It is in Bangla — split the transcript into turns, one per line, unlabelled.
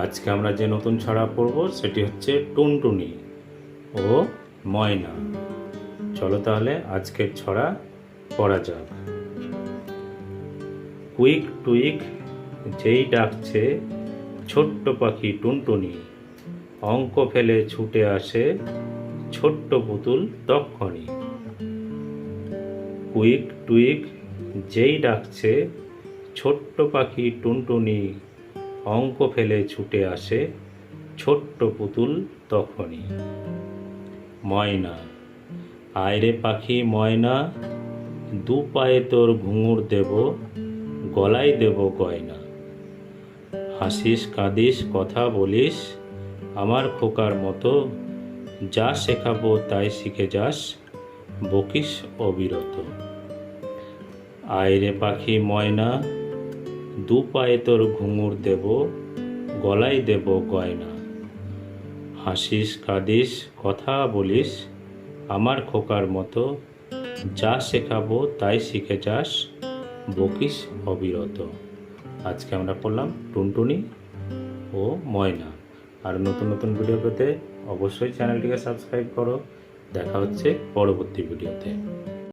আজকে আমরা যে নতুন ছড়া পড়ব সেটি হচ্ছে টুনটুনি ও ময়না। চলো তাহলে আজকের ছড়া পড়া যাক। কুইক টুইক যেই ডাকছে, ছোট্ট পাখি টুনটুনি, অঙ্ক ফেলে ছুটে আসে ছোট্ট পুতুল তক্ষণি। কুইক টুইক যেই ডাকছে, ছোট্ট পাখি টুনটুনি অঙ্ক ফেলে ছুটে আসে ছোট্ট পুতুল তখনই। ময়না আয়রে পাখি ময়না, দু পায়ে তোর ঘুঙুর দেব, গলায় দেব গয়না। হাসিস কাঁদিস, কথা বলিস, আমার খোকার মতো, যা শেখাবো তাই শিখে যাস, বকিস অবিরত। আয়রে পাখি ময়না দু পায়ে তোর ঘুঙুর দেব, গলায় দেব গয়না। হাসিস, কাঁদিস, কথা বলিস, আমার খোকার মতো, যা শেখাবো তাই শিখে যাস, বকিস অবিরত। আজকে আমরা পড়লাম টুনটুনি ও ময়না। আর নতুন নতুন ভিডিও পেতে অবশ্যই চ্যানেলটিকে সাবস্ক্রাইব করো। দেখা হচ্ছে পরবর্তী ভিডিওতে